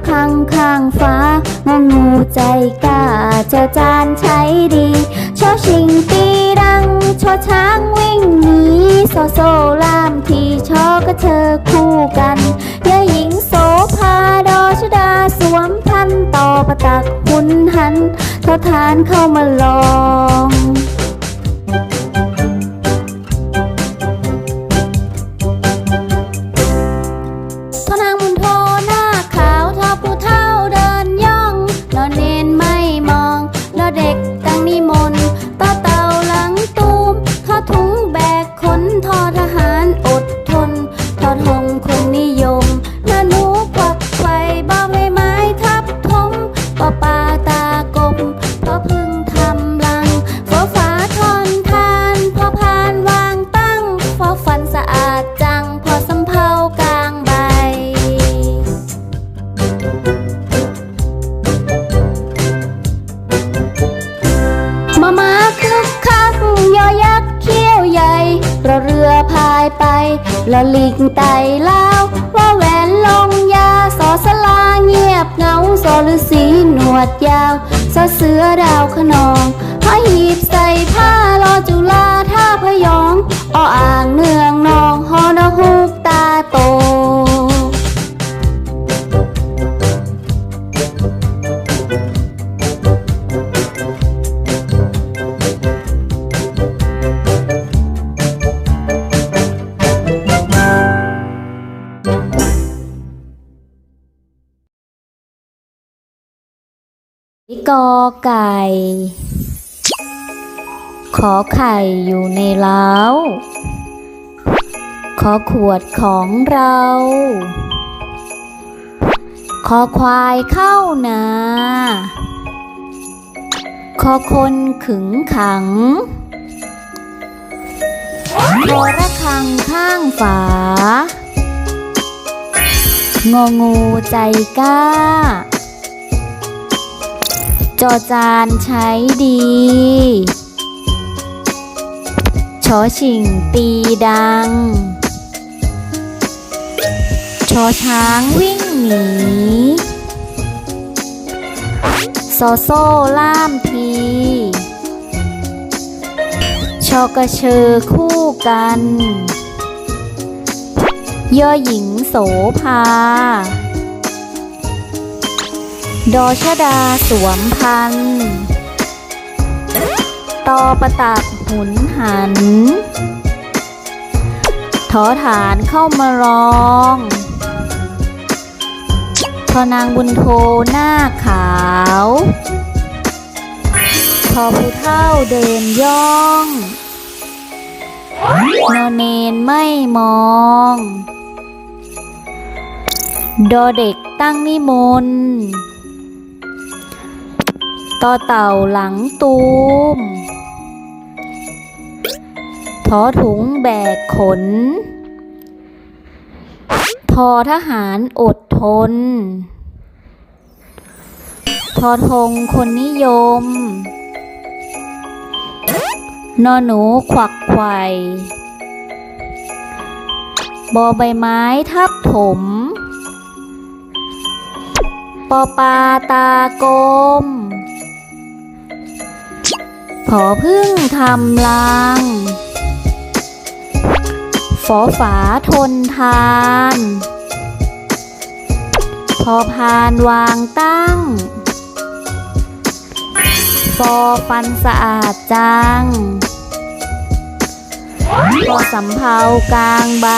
คอระคังข้างฟ้างองูใจกล้าเจอจานใช้ดีชอชิงตีดังชอช้างวิ่งหนีโซโซลามทีชอกระเชอคู่กันยาหญิงโสภาดอชดาสวมพันต่อประตักหุนหันทอทานเข้ามาลอง บเงาสอฤาษีหนวดยาวสอเสือดาวขนองห้อยหีบใส่ผ้ารอจุฬาท่าพยองออ่างเนืองนองฮอนฮุก กอไก่ ขอไข่อยู่ในเล้า ขอขวดของเรา ขอควายเข้านา ขอคนขึงขัง ขอระคังข้างฝา งองูใจกล้า จอจานใช้ดีชอชิงตีดัง ชอช้างวิ่งหนีโซโซ่ล่ามที ชอกระเชอคู่กัน ย่อหญิงโสภา ดอชดาสวมพัน ตอประตักหุนหัน ทอฐานเข้ามาร้องทอนางบุญโทหน้าขาวทอผู้เท่าเดินย่องนอนเนนไม่มอง ดอเด็กตั้งนิมนต์ ต่อเต่าหลังตูมทอถุงแบกขน ทอทหารอดทน ทอทงคนนิยม นอหนูขวักไข่บอใบไม้ทับถม ปอปลาตากลม ผอพึ่งทำรัง ฝอฝาทนทาน พอพานวางตั้ง ฟอฟันสะอาดจังพอสำเภากลางใบ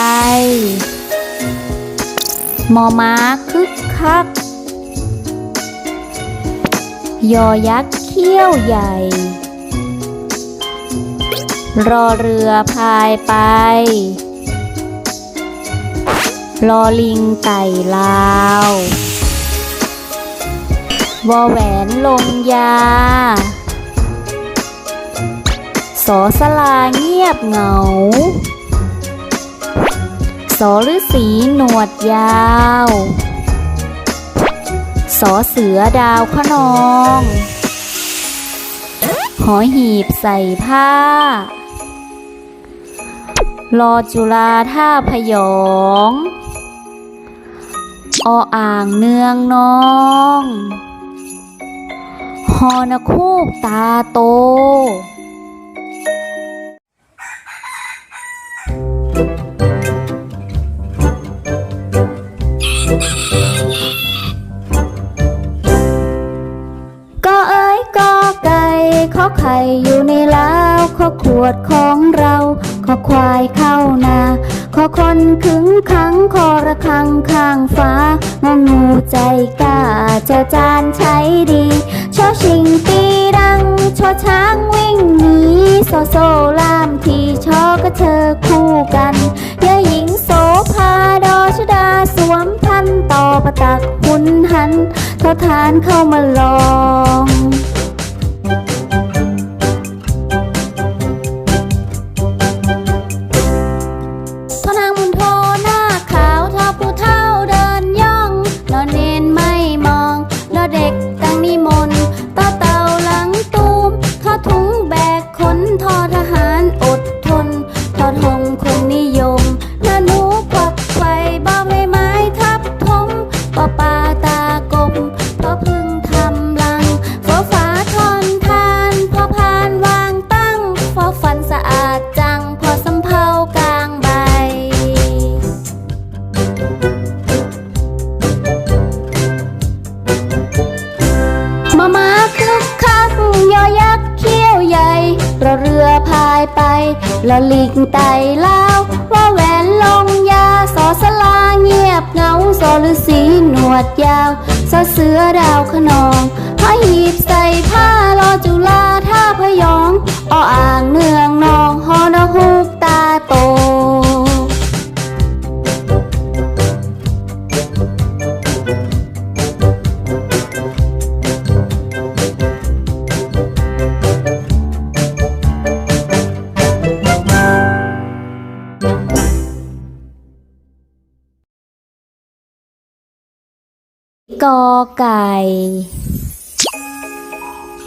มอม้าคึกคัก ยอยักษ์เขี้ยวใหญ่ รอเรือพายไป รอลิงไต่ลาว วอแหวนลงยา สอสลาเงียบเหงา สอฤษีหนวดยาว สอเสือดาวขนองหอหีบใส่ผ้า รอจุฬาท่าพยองออ่างเนืองนองฮอนคูกตาโตก็เอ้ยก็ไก่ขอไข่อยู่ในเล้าวขอขวดของเรา ขอควายเข้านาขอคนขึงขังขอระคังข้างฟ้างองูใจกล้าเจ้าจานใช้ดีชอชิงตีดังชอช้างวิ่งหนีโซโซลามทีชอกระเชอคู่กันยาหญิงโสภาดอชดาสวมพันต่อประตักหุนหันททานเข้ามาลอง ดา กอไก่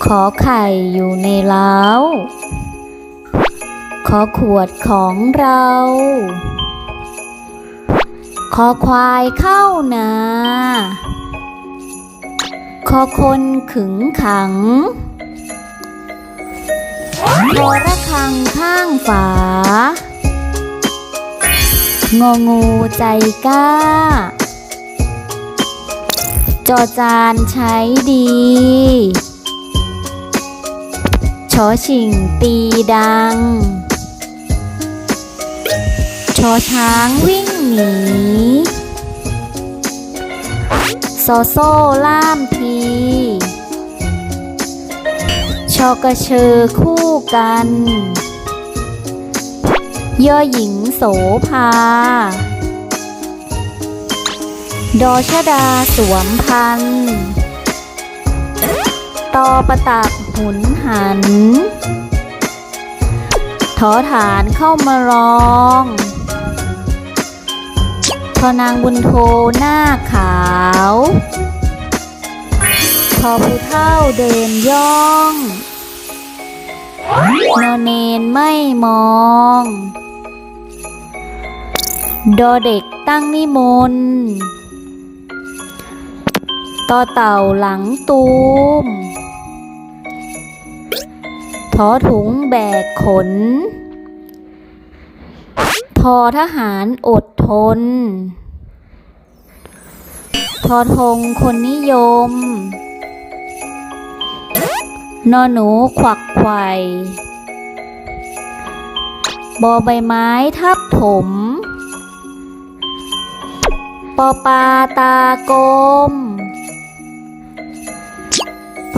ขอไข่อยู่ในเล้า ขอขวดของเรา ขอควายเข้านา ขอคนขึงขัง ขอระคังข้างฝางองูใจกล้า จอจานใช้ดีชอชิงตีดัง ชอช้างวิ่งหนีโซโซ่ล่ามทีชอกระเชอคู่กันย่อหญิงโสภา ดอชดาสวมพัน ตอประตักหุนหัน ทอฐานเข้ามารองทอนางบุญโทหน้าขาวทอผู้เท่าเดินย่อง นอนเนนไม่มอง ดอเด็กตั้งนิมนต์ ต่อเต่าหลังตูมทอถุงแบกขน ทอทหารอดทน ทอธงคนนิยม นอหนูขวักไขว่บอใบไม้ทับถม ปอปลาตากลม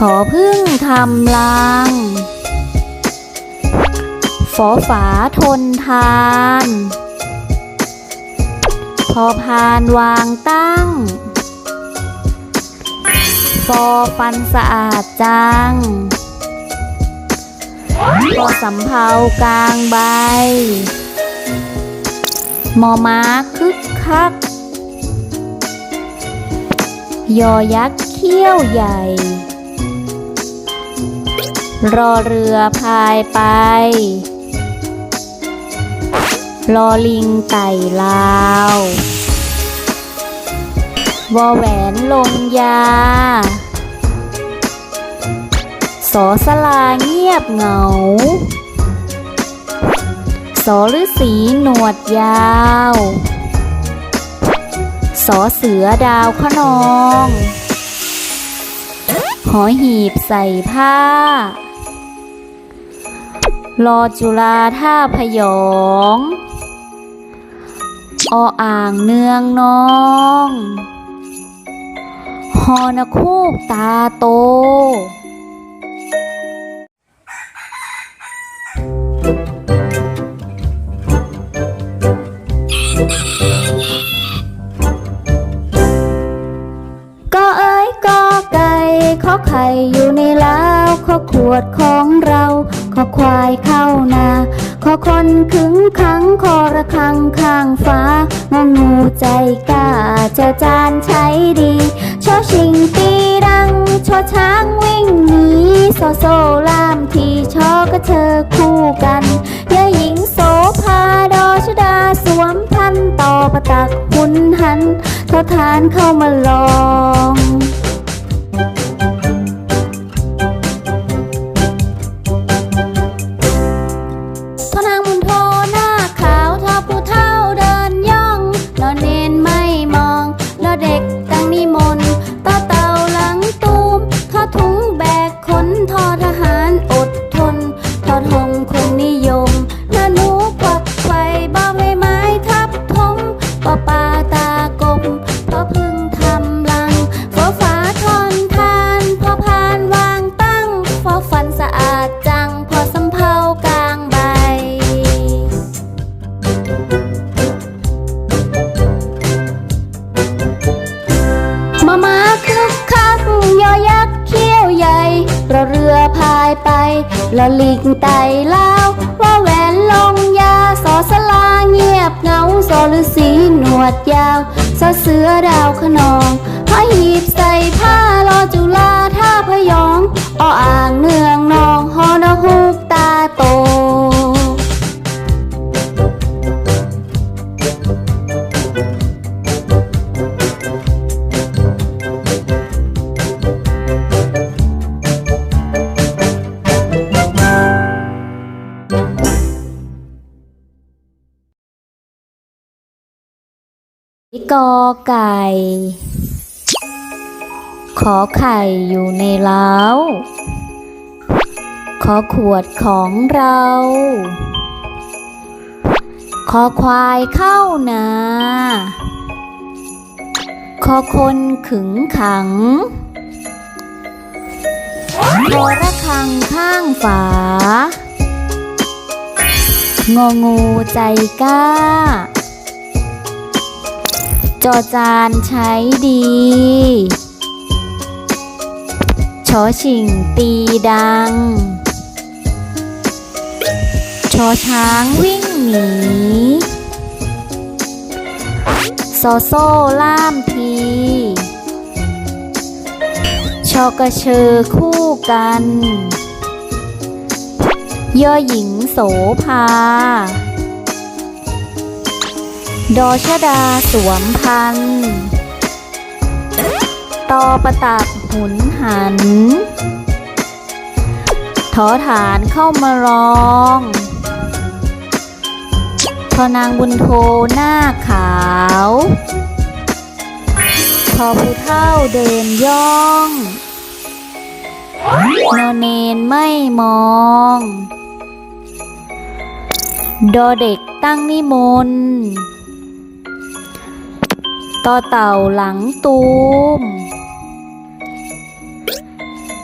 ผอพึ่งทำรัง ฝอฝาทนทาน พอพานวางตั้ง ฟอฟันสะอาดจังพอสำเภากลางใบ มอม้าคึกคัก ยอยักษ์เขี้ยวใหญ่ รอเรือพายไปลอลิงไก่ลาววอแหวนลงยา สอสลาเงียบเหงา สอฤาษีหนวดยาว สอเสือดาวขนอง หอหีบใส่ผ้า รอจุฬาท่าพยองออ่างเนืองนองฮอนคูกตาโตก็เอ้ยก็ไก่ข้อไข่อยู่ในเล้าวขอขวดของ อควายเข้านาขอคนขึงขังคอระคังข้างฟ้างองูใจกล้าเจ้าจานใช้ดีชอชิงตีดังชอช้างวิ่งหนีโซโซลามทีชอกระเชอคู่กันยาหญิงโสภาดอชดาสวมพันต่อประตักหุนหันทอทานเข้ามาลองายไปละลิงไต่ลาวว่าแหวนลงยาสอสลาเงียบเงาสอฤาษีหนวดยาวสอเสือดาวขนองพระหีบใส่ผ้ารอจุฬาท่าพยองอ้ออ่างเนืองนองฮอนฮุกตาโต กอไก่ ขอไข่อยู่ในเล้า ขอขวดของเรา ขอควายเข้านา ขอคนขึงขังขอระคังข้างฝางองูใจกล้า จอจานใช้ดีชอชิงตีดัง ชอช้างวิ่งหนีโซโซ่ล่ามที ชอกระเชอคู่กัน ย่อหญิงโสภา ดอชดาสวมพัน ตอประตักหุนหัน ทอฐานเข้ามาร้องทอนางบุญโทหน้าขาวทอผู้เท่าเดินย่องนอนเนนไม่มอง ดอเด็กตั้งนิมนต์ ต่อเต่าหลังตูม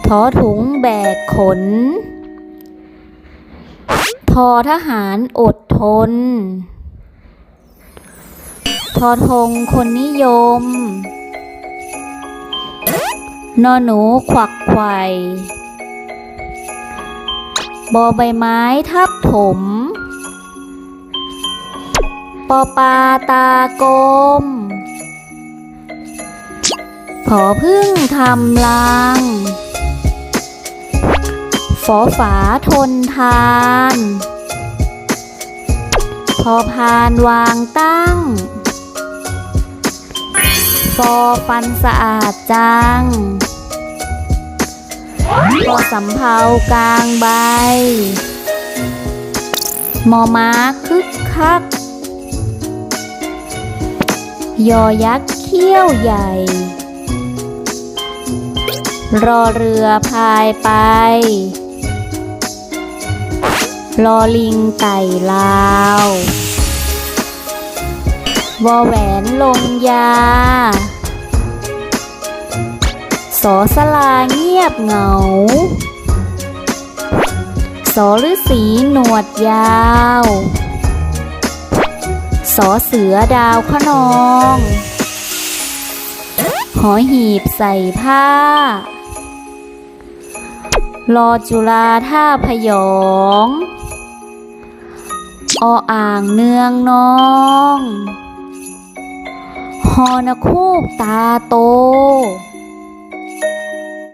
ทอถุงแบกขน ทอทหารอดทน ทอธงคนนิยม นอหนูขวักไข่ บอใบไม้ทับถม ปอปลาตากลม ผอพึ่งทำลังฝอฝาทนทานพพอพานวางตั้ง ฟอฟันสะอาดจัง พอสำเภากลางใบ มอม้าคึกคัก ยอยักษ์เขี้ยวใหญ่ รอเรือพายไป รอลิงไต่ลาววอแหวนลงยา สอสลาเงียบเหงา สอฤาษีหนวดยาว สอเสือดาวขนอง หอหีบใส่ผ้า รอจุฬาท่าพยองออ่างเนืองน้องฮอนคูกตาโต